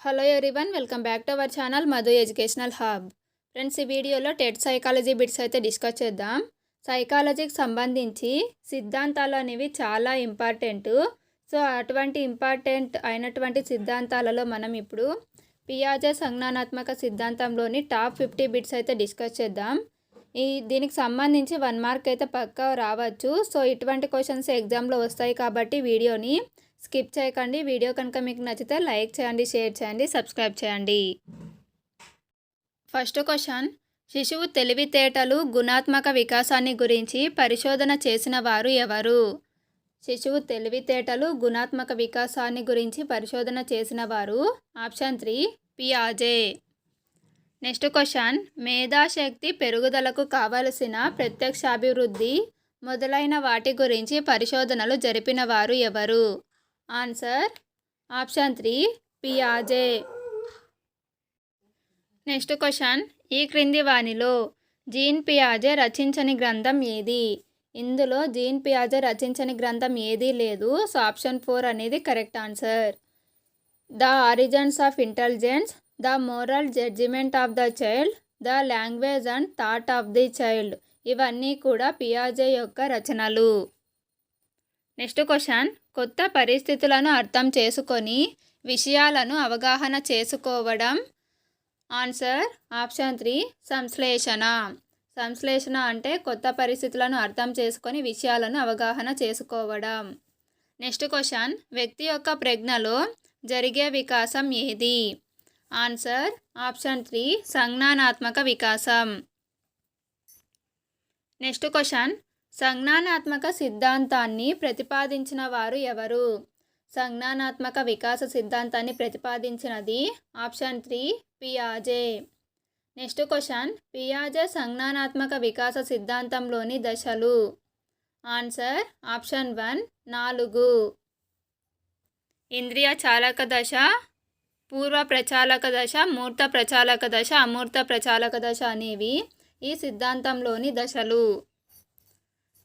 Hello everyone welcome back to our channel Madhu educational hub friends ఈ వీడియోలో TET psychology bits అయితే discuss చేద్దాం. సైకాలజీకి సంబంధించి సిద్ధాంతాలు అనేవి చాలా ఇంపార్టెంట్ సో అటువంటి ఇంపార్టెంట్ అయినటువంటి సిద్ధాంతాలలో మనం ఇప్పుడు పియాజే సంజ్ఞానాత్మక సిద్ధాంతంలోని టాప్ ఫిఫ్టీ బిట్స్ అయితే డిస్కస్ చేద్దాం. ఈ దీనికి సంబంధించి వన్ మార్క్ అయితే పక్కా రావచ్చు. సో ఇటువంటి క్వశ్చన్స్ ఎగ్జామ్లో వస్తాయి కాబట్టి వీడియోని స్కిప్ చేయకండి. వీడియో కనుక మీకు నచ్చితే లైక్ చేయండి షేర్ చేయండి సబ్స్క్రైబ్ చేయండి. First question. శిశువు తెలివితేటలు గుణాత్మక వికాసాన్ని గురించి పరిశోధన చేసిన వారు ఎవరు? శిశువు తెలివితేటలు గుణాత్మక వికాసాన్ని గురించి పరిశోధన చేసిన వారు ఆప్షన్ త్రీ పియాజే నెక్స్ట్ క్వశ్చన్. మేధాశక్తి పెరుగుదలకు కావలసిన ప్రత్యక్షాభివృద్ధి మొదలైన వాటి గురించి పరిశోధనలు జరిపిన వారు ఎవరు? ఆన్సర్ ఆప్షన్ త్రీ పియాజే నెక్స్ట్ క్వశ్చన్ ఈ క్రింది వానిలో జీన్ పియాజే రచించని గ్రంథం ఏది? ఇందులో జీన్ పియాజే రచించని గ్రంథం ఏదీ లేదు సో ఆప్షన్ ఫోర్ అనేది correct answer. The origins of intelligence the moral judgement of the child the language and thought of the child ఇవన్నీ కూడా పియాజే యొక్క రచనలు. నెక్స్ట్ క్వశ్చన్ కొత్త పరిస్థితులను అర్థం చేసుకొని విషయాలను అవగాహన చేసుకోవడం. ఆన్సర్ ఆప్షన్ త్రీ సంశ్లేషణ. సంశ్లేషణ అంటే కొత్త పరిస్థితులను అర్థం చేసుకొని విషయాలను అవగాహన చేసుకోవడం. నెక్స్ట్ క్వశ్చన్ వ్యక్తి యొక్క ప్రజ్ఞలో జరిగే వికాసం ఏది? ఆన్సర్ ఆప్షన్ త్రీ సంజ్ఞానాత్మక వికాసం. నెక్స్ట్ క్వశ్చన్ సంజ్ఞానాత్మక సిద్ధాంతాన్ని ప్రతిపాదించిన వారు ఎవరు? సంజ్ఞానాత్మక వికాస సిద్ధాంతాన్ని ప్రతిపాదించినది ఆప్షన్ త్రీ పియాజే. Next question. పియాజే సంజ్ఞానాత్మక వికాస సిద్ధాంతంలోని దశలు. ఆన్సర్ ఆప్షన్ వన్ నాలుగు. ఇంద్రియ చాలక దశ పూర్వ ప్రచాలక దశ మూర్త ప్రచాలక దశ అమూర్త ప్రచాలక దశ అనేవి ఈ సిద్ధాంతంలోని దశలు.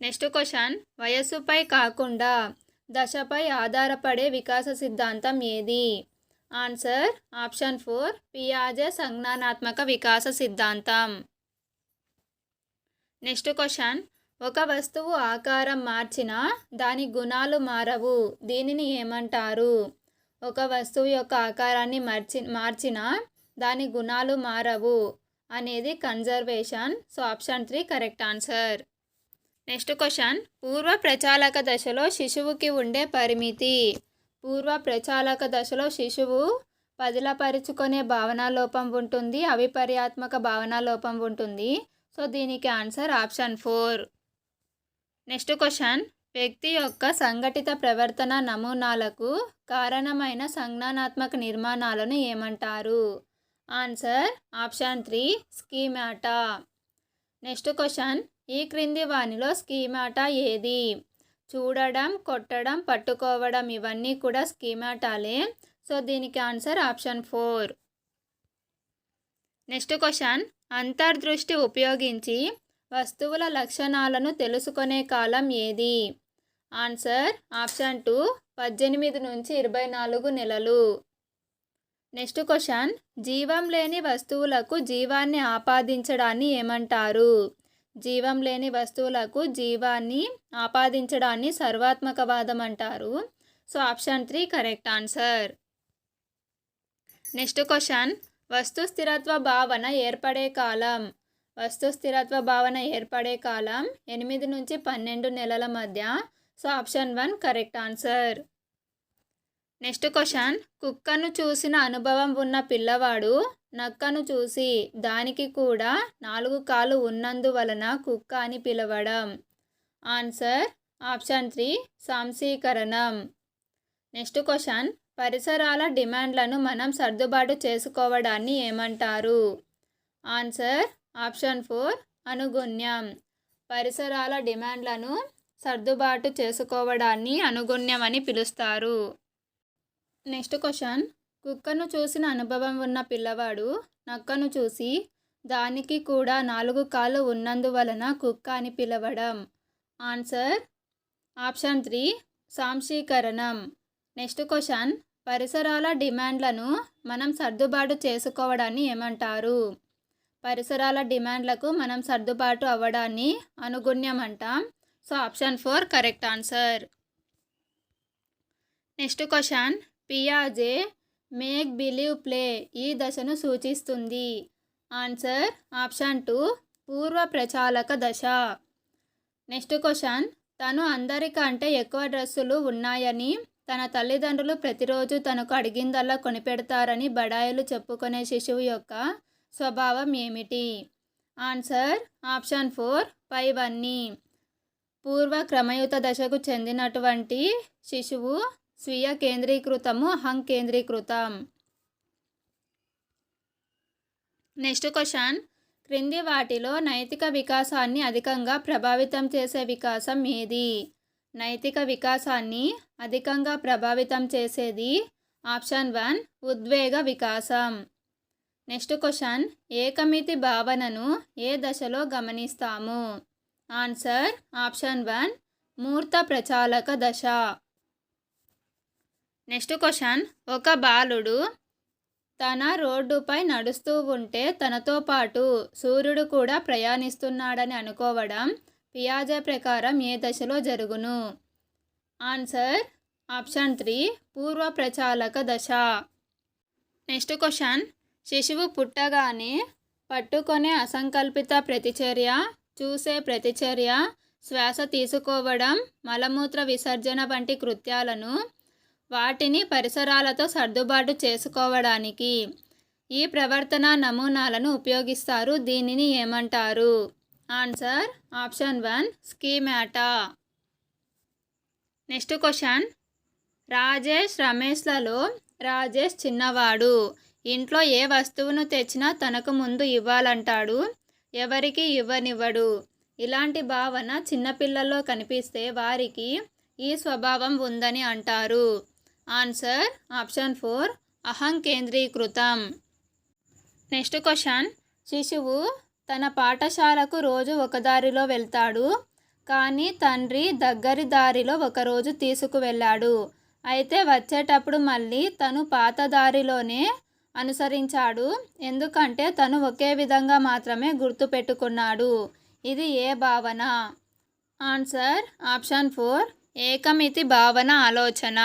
Next question. వయస్సుపై కాకుండా దశపై ఆధారపడే వికాస సిద్ధాంతం ఏది? ఆన్సర్ ఆప్షన్ ఫోర్ పియాజే సంజ్ఞానాత్మక వికాస సిద్ధాంతం. Next question. ఒక వస్తువు ఆకారం మార్చినా దాని గుణాలు మారవు. దీనిని ఏమంటారు? ఒక వస్తువు యొక్క ఆకారాన్ని మార్చి మార్చినా దాని గుణాలు మారవు అనేది conservation. So option three correct answer. Next question. పూర్వ ప్రచాలక దశలో శిశువుకి ఉండే పరిమితి. పూర్వ ప్రచాలక దశలో శిశువు పదిలపరుచుకునే భావనా లోపం ఉంటుంది అవిపర్యాత్మక భావనా లోపం ఉంటుంది. సో దీనికి answer option four. Next question. వ్యక్తి యొక్క సంఘటిత ప్రవర్తన నమూనాలకు కారణమైన సంజ్ఞానాత్మక నిర్మాణాలను ఏమంటారు? Answer option three schemata. Next question. ఈ క్రింది వానిలో స్కీమాటా ఏది? చూడడం కొట్టడం పట్టుకోవడం ఇవన్నీ కూడా స్కీమాటాలే సో దీనికి answer option four. Next question. అంతర్దృష్టి ఉపయోగించి వస్తువుల లక్షణాలను తెలుసుకునే కాలం ఏది? ఆన్సర్ ఆప్షన్ టూ పద్దెనిమిది నుంచి ఇరవై నాలుగు నెలలు. Next question. జీవం లేని వస్తువులకు జీవాన్ని ఆపాదించడాన్ని ఏమంటారు? జీవం లేని వస్తువులకు జీవాన్ని ఆపాదించడాన్ని సర్వాత్మకవాదం అంటారు so option three correct answer. Next question. వస్తు స్థిరత్వ భావన ఏర్పడే కాలం. వస్తు స్థిరత్వ భావన ఏర్పడే కాలం ఎనిమిది నుంచి పన్నెండు నెలల మధ్య. So option one correct answer. Next question. కుక్కను చూసిన అనుభవం ఉన్న పిల్లవాడు నక్కను చూసి దానికి కూడా నాలుగు కాళ్ళు ఉన్నందువలన కుక్క అని పిలవడం. ఆన్సర్ ఆప్షన్ త్రీ సాంసీకరణం నెక్స్ట్ క్వశ్చన్ పరిసరాల డిమాండ్లను మనం సర్దుబాటు చేసుకోవడాన్ని ఏమంటారు? ఆన్సర్ ఆప్షన్ ఫోర్ అనుగుణ్యం. పరిసరాల డిమాండ్లను సర్దుబాటు చేసుకోవడాన్ని అనుగుణ్యం అని పిలుస్తారు. నెక్స్ట్ క్వశ్చన్ కుక్కను చూసిన అనుభవం ఉన్న పిల్లవాడు నక్కను చూసి దానికి కూడా నాలుగు కాళ్ళు ఉన్నందువలన కుక్క అని పిలవడం. ఆన్సర్ ఆప్షన్ త్రీ సాంశీకరణం. నెక్స్ట్ క్వశ్చన్ పరిసరాల డిమాండ్లను మనం సర్దుబాటు చేసుకోవడాన్ని ఏమంటారు? పరిసరాల డిమాండ్లకు మనం సర్దుబాటు అవ్వడాన్ని అనుగుణ్యం అంటాం so option four correct answer. Next question పియాజే make believe play ఈ దశను సూచిస్తుంది. ఆన్సర్ ఆప్షన్ టూ పూర్వ ప్రచాలక దశ. నెక్స్ట్ క్వశ్చన్ తను అందరికంటే ఎక్కువ డ్రెస్సులు ఉన్నాయని తన తల్లిదండ్రులు ప్రతిరోజు తనకు అడిగిందల్లా కొనిపెడతారని బడాయిలు చెప్పుకునే శిశువు యొక్క స్వభావం ఏమిటి? ఆన్సర్ ఆప్షన్ ఫోర్ పైవన్నీ. పూర్వ క్రమయుత దశకు చెందినటువంటి శిశువు స్వీయ కేంద్రీకృతము అహం కేంద్రీకృతం. Next question. క్రింది వాటిలో నైతిక వికాసాన్ని అధికంగా ప్రభావితం చేసే వికాసం ఏది? నైతిక వికాసాన్ని అధికంగా ప్రభావితం చేసేది ఆప్షన్ వన్ ఉద్వేగ వికాసం. Next question. ఏకమితి భావనను ఏ దశలో గమనిస్తాము? ఆన్సర్ ఆప్షన్ వన్ మూర్త ప్రచాలక దశ. Next question. ఒక బాలుడు తన రోడ్డుపై నడుస్తూ ఉంటే తనతో పాటు సూర్యుడు కూడా ప్రయాణిస్తున్నాడని అనుకోవడం పియాజే ప్రకారం ఏ దశలో జరుగును? ఆన్సర్ ఆప్షన్ త్రీ పూర్వ ప్రచాలక దశ. Next question. శిశువు పుట్టగానే పట్టుకొనే అసంకల్పిత ప్రతిచర్య చూసే ప్రతిచర్య శ్వాస తీసుకోవడం మలమూత్ర విసర్జన వంటి కృత్యాలను వాటిని పరిసరాలతో సర్దుబాటు చేసుకోవడానికి ఈ ప్రవర్తన నమూనాలను ఉపయోగిస్తారు. దీనిని ఏమంటారు? Answer option one schemata. Next question. Rajesh రమేష్లలో Rajesh చిన్నవాడు. ఇంట్లో ఏ వస్తువును తెచ్చినా తనకు ముందు ఇవ్వాలంటాడు. ఎవరికి ఇవ్వనివ్వడు. ఇలాంటి భావన చిన్నపిల్లల్లో కనిపిస్తే వారికి ఈ స్వభావం ఉందని అంటారు. ఆన్సర్ ఆప్షన్ ఫోర్ అహం కేంద్రీకృతం నెక్స్ట్ క్వశ్చన్. శిశువు తన పాఠశాలకు రోజు ఒక దారిలో వెళ్తాడు కానీ తండ్రి దగ్గరి దారిలో ఒకరోజు తీసుకువెళ్ళాడు. అయితే వచ్చేటప్పుడు మళ్ళీ తను పాత దారిలోనే అనుసరించాడు. ఎందుకంటే తను ఒకే విధంగా మాత్రమే గుర్తుపెట్టుకున్నాడు ఇది ఏ భావన? ఆన్సర్ ఆప్షన్ ఫోర్ ఏకమితి భావన ఆలోచన.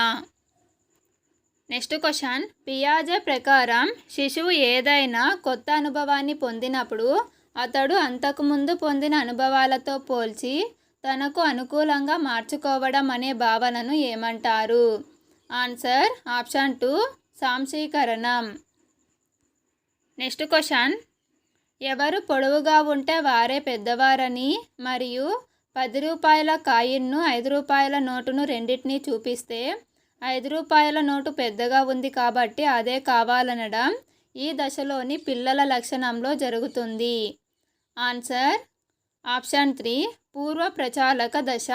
Next question. పియాజే ప్రకారం శిశువు ఏదైనా కొత్త అనుభవాన్ని పొందినప్పుడు అతడు అంతకుముందు పొందిన అనుభవాలతో పోల్చి తనకు అనుకూలంగా మార్చుకోవడం అనే భావనను ఏమంటారు? Answer option two సాంశీకరణం. Next question. ఎవరు పొడవుగా ఉంటే వారే పెద్దవారని మరియు పది రూపాయల కాయిన్ను ఐదు రూపాయల నోటును రెండింటినీ చూపిస్తే ఐదు రూపాయల నోటు పెద్దగా ఉంది కాబట్టి అదే కావాలనడం ఈ దశలోని పిల్లల లక్షణంలో జరుగుతుంది. ఆన్సర్. Option three. పూర్వ ప్రచాలక దశ.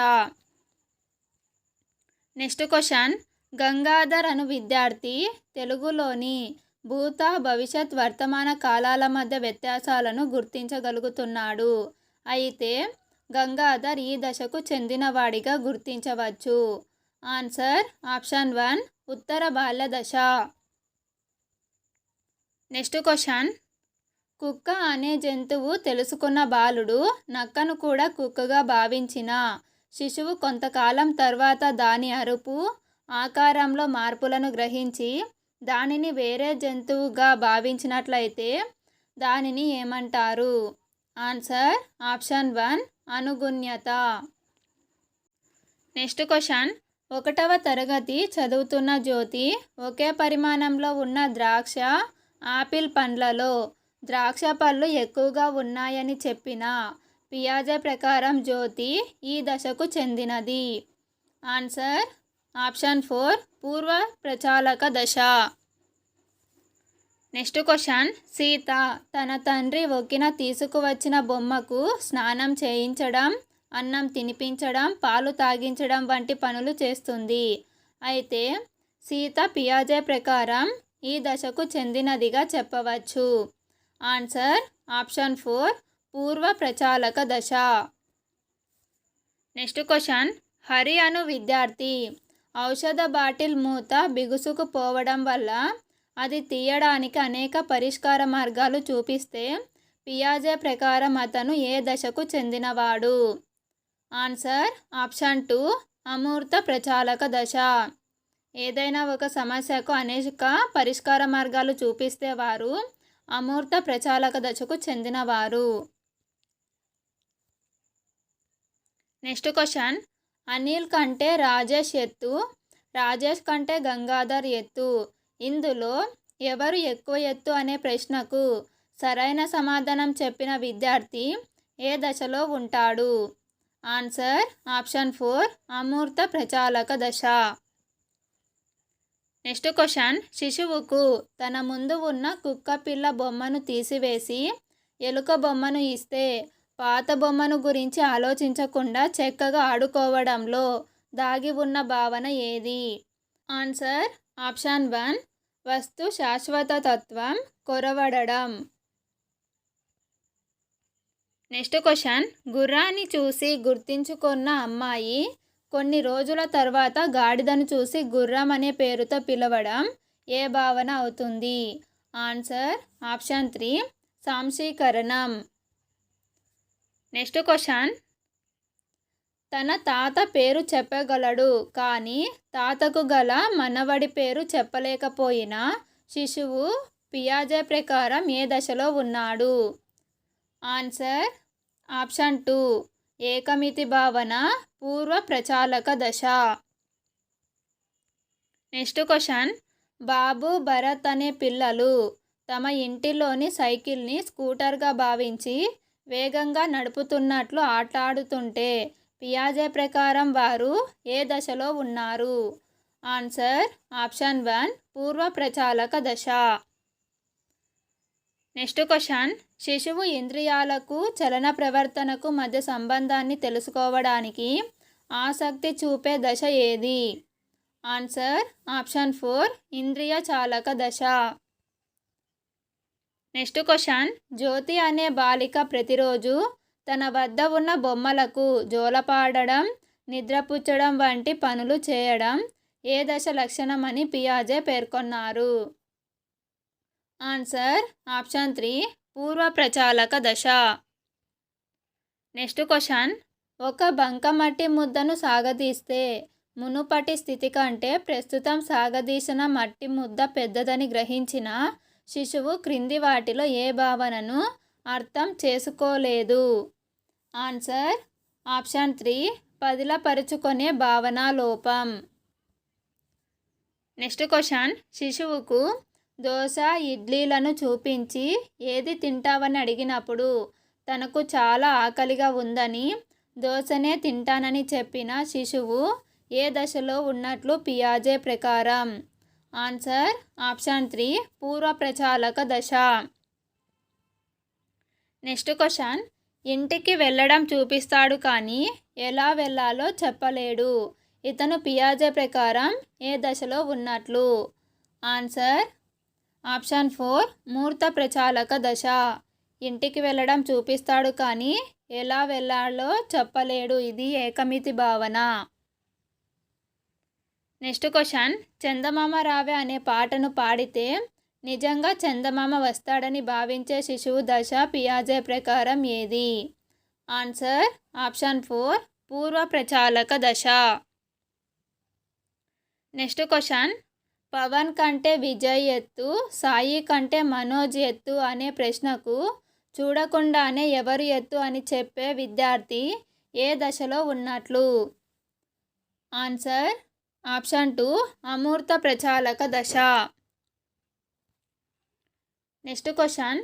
Next question. గంగాధర్ అను విద్యార్థి తెలుగులోని భూత భవిష్యత్ వర్తమాన కాలాల మధ్య వ్యత్యాసాలను గుర్తించగలుగుతున్నాడు. అయితే గంగాధర్ ఈ దశకు చెందినవాడిగా గుర్తించవచ్చు. ఆన్సర్ ఆప్షన్ వన్ ఉత్తర బాల్యదశ నెక్స్ట్ క్వశ్చన్ కుక్క అనే జంతువు తెలుసుకున్న బాలుడు నక్కను కూడా కుక్కగా భావించిన. శిశువు కొంతకాలం తర్వాత దాని అరుపు ఆకారంలో మార్పులను గ్రహించి దానిని వేరే జంతువుగా భావించినట్లయితే దానిని ఏమంటారు? ఆన్సర్ ఆప్షన్ వన్ అనుగుణ్యత. నెక్స్ట్ క్వశ్చన్ ఒకటవ తరగతి చదువుతున్న జ్యోతి ఒకే పరిమాణంలో ఉన్న ద్రాక్ష ఆపిల్ పండ్లలో. ద్రాక్ష పళ్ళు ఎక్కువగా ఉన్నాయని చెప్పిన పియాజే ప్రకారం జ్యోతి ఈ దశకు చెందినది. ఆన్సర్ ఆప్షన్ ఫోర్ పూర్వ ప్రచాలక దశ. నెక్స్ట్ క్వశ్చన్ సీత తన తండ్రి ఒక్కిన తీసుకువచ్చిన బొమ్మకు స్నానం చేయించడం అన్నం తినిపించడం పాలు తాగించడం వంటి పనులు చేస్తుంది. అయితే సీత పియాజే ప్రకారం ఈ దశకు చెందినదిగా చెప్పవచ్చు. ఆన్సర్ ఆప్షన్ ఫోర్ పూర్వ ప్రచాలక దశ. నెక్స్ట్ క్వశ్చన్ హరి అను విద్యార్థి ఔషధ బాటిల్ మూత బిగుసుకుపోవడం వల్ల అది తీయడానికి అనేక పరిష్కార మార్గాలు చూపిస్తే పియాజే ప్రకారం అతను ఏ దశకు చెందినవాడు? ఆన్సర్ ఆప్షన్ టూ అమూర్త ప్రచాలక దశ. ఏదైనా ఒక సమస్యకు అనేక పరిష్కార మార్గాలు చూపిస్తే వారు అమూర్త ప్రచాలక దశకు చెందినవారు. నెక్స్ట్ క్వశ్చన్ అనిల్ కంటే రాజేష్ ఎత్తు రాజేష్ కంటే గంగాధర్ ఎత్తు. ఇందులో ఎవరు ఎక్కువ ఎత్తు అనే ప్రశ్నకు సరైన సమాధానం చెప్పిన విద్యార్థి ఏ దశలో ఉంటాడు? ఆన్సర్ ఆప్షన్ ఫోర్ అమూర్త ప్రచాలక దశ. నెక్స్ట్ క్వశ్చన్ శిశువుకు తన ముందు ఉన్న కుక్క పిల్ల బొమ్మను తీసివేసి ఎలుక బొమ్మను ఇస్తే పాత బొమ్మను గురించి ఆలోచించకుండా చక్కగా ఆడుకోవడంలో దాగి ఉన్న భావన ఏది? ఆన్సర్ ఆప్షన్ వన్ వస్తు శాశ్వత తత్వం కొరవడడం. Next question. గుర్రాన్ని చూసి గుర్తించుకున్న అమ్మాయి కొన్ని రోజుల తర్వాత గాడిదను చూసి గుర్రం అనే పేరుతో పిలవడం ఏ భావన అవుతుంది? Answer option three సాంశీకరణం. Next question. తన తాత పేరు చెప్పగలడు కానీ తాతకు గల మనవడి పేరు చెప్పలేకపోయిన శిశువు పియాజే ప్రకారం ఏ దశలో ఉన్నాడు? ఆన్సర్ ఆప్షన్ టూ ఏకమితి భావన పూర్వ ప్రచాలక దశ. నెక్స్ట్ క్వశ్చన్ బాబు భరత్ అనే పిల్లలు తమ ఇంటిలోని సైకిల్ని స్కూటర్గా భావించి వేగంగా నడుపుతున్నట్లు ఆటాడుతుంటే పియాజే ప్రకారం వారు ఏ దశలో ఉన్నారు? ఆన్సర్ ఆప్షన్ వన్ పూర్వ ప్రచాలక దశ. Next question. శిశువు ఇంద్రియాలకు చలన ప్రవర్తనకు మధ్య సంబంధాన్ని తెలుసుకోవడానికి ఆసక్తి చూపే దశ ఏది? ఆన్సర్ ఆప్షన్ ఫోర్ ఇంద్రియ చాలక దశ. Next question. జ్యోతి అనే బాలిక ప్రతిరోజు తన వద్ద ఉన్న బొమ్మలకు జోలపాడడం నిద్రపుచ్చడం వంటి పనులు చేయడం ఏ దశ లక్షణమని పియాజే పేర్కొన్నారు? ఆన్సర్ ఆప్షన్ త్రీ పూర్వ ప్రచాలక దశ. నెక్స్ట్ క్వశ్చన్ ఒక బంకమట్టి ముద్దను సాగదీస్తే మునుపటి స్థితి కంటే ప్రస్తుతం సాగదీసిన మట్టి ముద్ద పెద్దదని గ్రహించిన శిశువు క్రింది వాటిలో ఏ భావనను అర్థం చేసుకోలేదు? ఆన్సర్ ఆప్షన్ త్రీ పదిలపరుచుకునే భావనా లోపం. నెక్స్ట్ క్వశ్చన్ శిశువుకు దోశ ఇడ్లీలను చూపించి ఏది తింటావని అడిగినప్పుడు తనకు చాలా ఆకలిగా ఉందని దోశనే తింటానని చెప్పిన శిశువు ఏ దశలో ఉన్నట్లు పియాజే ప్రకారం. ఆన్సర్ ఆప్షన్ త్రీ పూర్వ ప్రచాలక దశ. నెక్స్ట్ క్వశ్చన్ ఇంటికి వెళ్ళడం చూపిస్తాడు కానీ ఎలా వెళ్ళాలో చెప్పలేడు. ఇతను పియాజే ప్రకారం ఏ దశలో ఉన్నట్లు. ఆన్సర్ ఆప్షన్ ఫోర్ మూర్త ప్రచాలక దశ. ఇంటికి వెళ్ళడం చూపిస్తాడు కానీ ఎలా వెళ్ళాలో చెప్పలేడు. ఇది ఏకమితి భావన. Next question. చందమామ రావే అనే పాటను పాడితే నిజంగా చందమామ వస్తాడని భావించే శిశువు దశ పియాజే ప్రకారం ఏది? ఆన్సర్ ఆప్షన్ ఫోర్ పూర్వ ప్రచాలక దశ. Next question. పవన్ కంటే విజయ్ ఎత్తు సాయి కంటే మనోజ్ ఎత్తు అనే ప్రశ్నకు చూడకుండానే ఎవరు ఎత్తు అని చెప్పే విద్యార్థి ఏ దశలో ఉన్నట్లు? ఆన్సర్ ఆప్షన్ టూ అమూర్త ప్రచాలక దశ. Next question.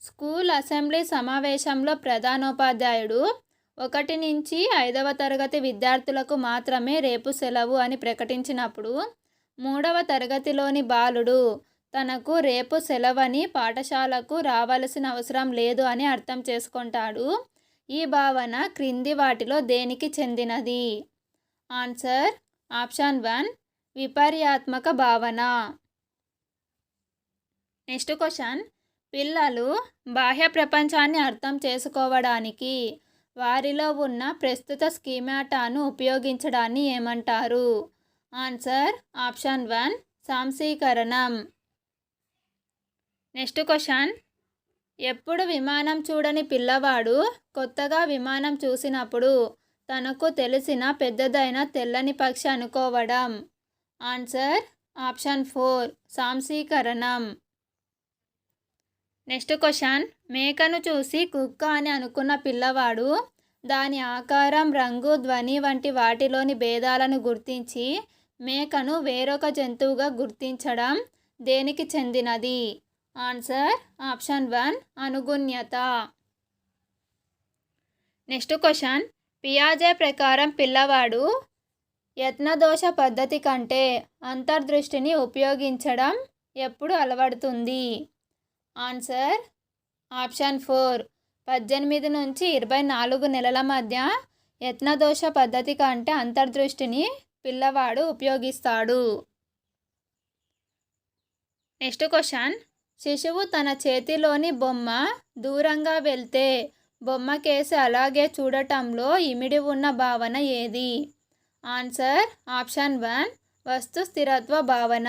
స్కూల్ అసెంబ్లీ సమావేశంలో ప్రధానోపాధ్యాయుడు ఒకటి నుంచి ఐదవ తరగతి విద్యార్థులకు మాత్రమే రేపు సెలవు అని ప్రకటించినప్పుడు మూడవ తరగతిలోని బాలుడు తనకు రేపు సెలవని పాఠశాలకు రావాల్సిన అవసరం లేదు అని అర్థం చేసుకుంటాడు. ఈ భావన క్రింది వాటిలో దేనికి చెందినది? ఆన్సర్ ఆప్షన్ వన్ విపర్యాత్మక భావన. నెక్స్ట్ క్వశ్చన్ పిల్లలు బాహ్య ప్రపంచాన్ని అర్థం చేసుకోవడానికి వారిలో ఉన్న ప్రస్తుత స్కీమాటాను ఉపయోగించడాన్ని ఏమంటారు? Answer option one సాంశీకరణం. Next question. ఎప్పుడు విమానం చూడని పిల్లవాడు కొత్తగా విమానం చూసినప్పుడు తనకు తెలిసిన పెద్దదైన తెల్లని పక్షి అనుకోవడం. Answer option four సాంశీకరణం. Next question. మేకను చూసి కుక్క అని అనుకున్న పిల్లవాడు దాని ఆకారం రంగు ధ్వని వంటి వాటిలోని భేదాలను గుర్తించి మేకను వేరొక జంతువుగా గుర్తించడం దేనికి చెందినది? Answer option one అనుగుణ్యత. Next question. పియాజే ప్రకారం పిల్లవాడు యత్నదోష పద్ధతి కంటే అంతర్దృష్టిని ఉపయోగించడం ఎప్పుడు అలవడుతుంది? Answer option four. పద్దెనిమిది నుంచి ఇరవై నాలుగు నెలల మధ్య యత్నదోష పద్ధతి కంటే అంతర్దృష్టిని పిల్లవాడు ఉపయోగిస్తాడు. Next question. శిశువు తన చేతిలోని బొమ్మ దూరంగా వెళ్తే బొమ్మ కేసు అలాగే చూడటంలో ఇమిడి ఉన్న భావన ఏది? ఆన్సర్ ఆప్షన్ వన్ వస్తు స్థిరత్వ భావన.